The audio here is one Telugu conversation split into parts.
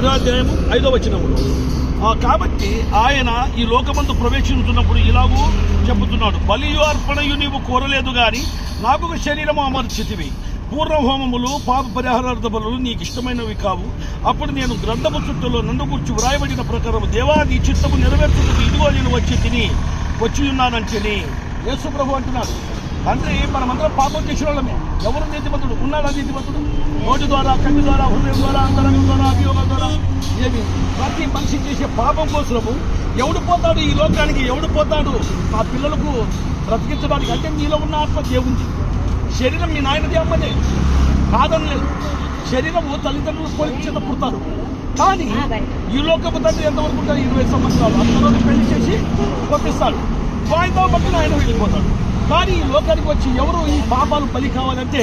పదాధ్యాయము ఐదో వచనములు. కాబట్టి ఆయన ఈ లోకమందు ప్రవేశించున్నప్పుడు ఇలాగూ చెబుతున్నాడు. బలియు అర్పణయు నీవు కోరలేదు కానీ నాకు ఒక శరీరము అమర్చితివి. పూర్ణ హోమములు పాప పరిహారార్థ బలులు నీకు ఇష్టమైనవి కావు. అప్పుడు నేను గ్రంథము చుట్టూలో నన్ను గుర్చి వ్రాయబడిన ప్రకారం దేవాది చిత్తము నెరవేర్చుటకు ఇదిగో నేను వచ్చి తిని వచ్చి ఉన్నానంటేని. యేసు ప్రభు అంటున్నాడు. తండ్రి మనమందరం పాపం చేసిన వాళ్ళమే ఎవరు నీతిమంతుడు? ఉన్నాడా నీతిమంతుడు? నోటి ద్వారా కంటి ద్వారా హృదయం ద్వారా అంతరంగం ద్వారా అభియోగం ద్వారా ఏమి? ప్రతి మనిషి చేసే పాపం కోసము ఎవడు పోతాడు? ఈ లోకానికి ఎవడు పోతాడు? ఆ పిల్లలకు బ్రతికించడానికి అంటే నీలో ఉన్న ఆత్మ దేవుంది శరీరం మీ నాయనది అమ్మనే. కాదని లేదు శరీరము తల్లిదండ్రులు పోలికి చేత పుడతారు. కానీ ఈ లోకపు తండ్రి ఎంతవరకు ఉంటారు ఇరవై సంవత్సరాలు. అందులో పెళ్ళి చేసి పంపిస్తాడు. వాయిదా బట్టి ఆయన వెళ్ళిపోతాడు. కానీ ఈ లోకానికి వచ్చి ఎవరు ఈ పాపాలు బలి కావాలంటే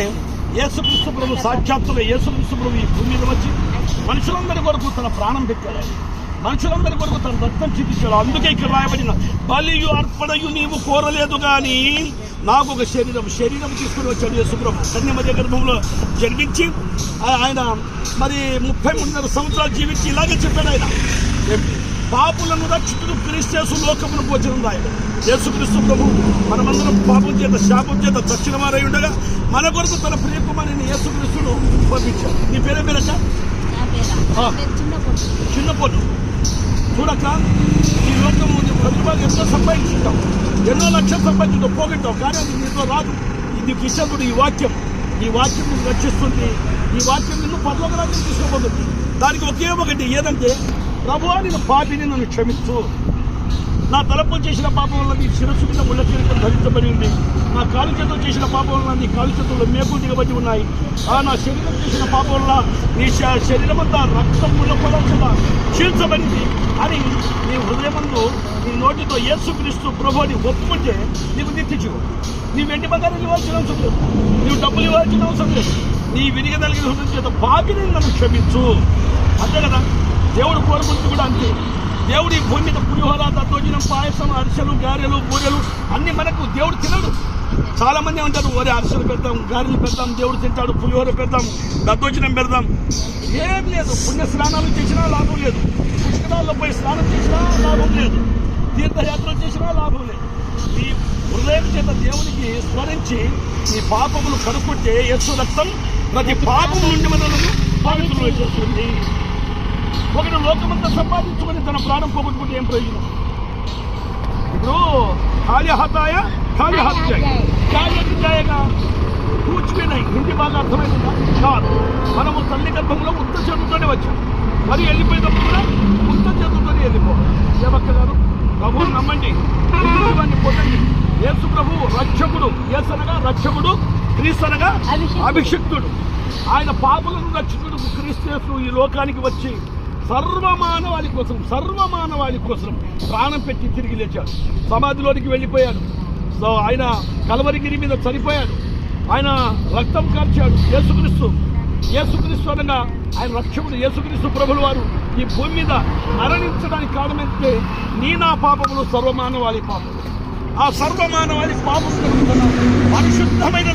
యేసుక్రీస్తు ప్రభు సాక్షాత్తుగా యేసుక్రీస్తు ప్రభు ఈ భూమి మీద వచ్చి మనుషులందరి కొరకు తన ప్రాణం పెట్టాడు మనుషులందరి కొరకు తన రక్తం చూపించాడు అందుకే ఇక్కడ రాయబడిన బలియు అర్పణయు నీవు కోరలేదు కానీ నాకు ఒక శరీరం శరీరం తీసుకుని వచ్చాడు యేసుప్రభు కన్యమధ్య గర్భంలో జన్మించి ఆయన మరి ముప్పై మూడున్నర సంవత్సరాలు జీవించి ఇలాగే చెప్పాడు ఆయన. పాపులను రక్షితుడు క్రీస్తేసు లోకమును ఆయన యేసుక్రీస్తు ప్రభు మనమందరం పాపం చేత శాపం చేత చచ్చిన వారై ఉండగా మన కొరకు తన ప్రియకుమారిని యేసుక్రీస్తును పంపించాడు. నీ పేరే పేరట నా పేరా? ఆ. నా పేరు చిన్న పొట్టు. చూడక ఈ లోకం ప్రతిభాలు ఎంతో సంపాదించుంటాం ఎన్నో లక్షలు సంపాదించుంటాం పోగొట్టాం. కానీ అది నీతో రాదు. ఇది కిషకుడు ఈ వాక్యం. ఈ వాక్యం నిన్ను రక్షిస్తుంది. ఈ వాక్యం నిన్ను పర్లోక రాజ్యం తీసుకోబోతుంది దానికి ఒకే ఒకటి ఏదంటే ప్రభు నేను పాపిని నన్ను క్షమించు నా తలపు చేసిన పాపం వల్ల నీ శిరస్సు మీద ముళ్ళ కిరీటం ధరించబడి ఉంది నా కాలు చేతులు చేసిన పాపం వల్ల నీ కాలు చేతుల్లో మేకులు దిగబడి ఉన్నాయి. ఆ నా శరీరం చేసిన పాపం వల్ల నీ శరీరం అంతా రక్తం ముళ్ళ పొలం చీల్చబడింది అని నీ హృదయమందు నీ నోటితో యేసుక్రీస్తు ప్రభుని ఒప్పుకుంటే నీకు నిత్యజీవ నీ వెండి బంగారం ఇవ్వాల్సిన అవసరం లేదు. నీవు డబ్బులు ఇవ్వాల్సిన అవసరం లేదు. నీ వినిగదలిగిన హృదయం చేత పాపిని నన్ను క్షమించు. అంతే కదా? దేవుడు కోరుకుంటూ కూడా అంతే. దేవుడి భూమి మీద పులిహోర దద్దోజనం పాయసం అరిసెలు గారెలు బూరెలు అన్ని మనకు దేవుడు తినడు. చాలామంది ఉంటారు అంటారు ఒరే అరిసెలు పెడతాం గారెలు పెడతాం దేవుడు తింటాడు పులిహోర పెడతాం దద్దోజనం పెడతాం. ఏం లేదు పుణ్య స్నానాలు చేసినా లాభం లేదు. పుష్కరాల్లో పోయి స్నానం చేసినా లాభం లేదు. తీర్థయాత్రలు చేసినా లాభం లేదు. నీ హృదయం చేత దేవునికి స్మరించి నీ పాపములు కడుక్కుంటే యశు రక్తం ప్రతి పాపము నుండి మనల్ని పవిత్రులు చేస్తుంది. ఒకటి లోకమంతా సంపాదించుకొని తన ప్రాణం పోగొట్టుకుంటే ఏం ప్రయోజనం? ఇప్పుడు ఖాళీ హతాయ ఖాళీ హత్యాయ ఖాళీ హత్యాయగా కూర్చుపోయినాయి హిందీ బాగా అర్థమైందా? కాదు మనము తల్లి గర్భంలో ఉత్త చేతులతోనే వచ్చాం. మరి వెళ్ళిపోయేటప్పుడు కూడా ఉత్త చేతులతోనే వెళ్ళిపోవాలి. ఏమక్క గారు ప్రభువుని నమ్మండి. జీవాన్ని పొందండి. యేసు ప్రభు రక్షకుడు. ఏసనగా రక్షకుడు క్రీస్తనగా. అభిషిక్తుడు. ఆయన పాపులను రక్షకుడు క్రీస్తు ఈ లోకానికి వచ్చి. సర్వమానవాళి కోసం సర్వమానవాళి కోసం ప్రాణం పెట్టి తిరిగి లేచాడు. సమాధిలోనికి వెళ్ళిపోయాడు. సో ఆయన కలవరిగిరి మీద చనిపోయాడు. ఆయన రక్తం కార్చాడు. యేసుక్రీస్తు యేసుక్రీస్తు అనగా ఆయన రక్షకుడు యేసుక్రీస్తు ప్రభులు వారు ఈ భూమి మీద మరణించడానికి కారణమైతే నీ నా పాపములు సర్వమానవాళి పాపములు. ఆ సర్వమానవాళి పాపం పరిశుద్ధమైన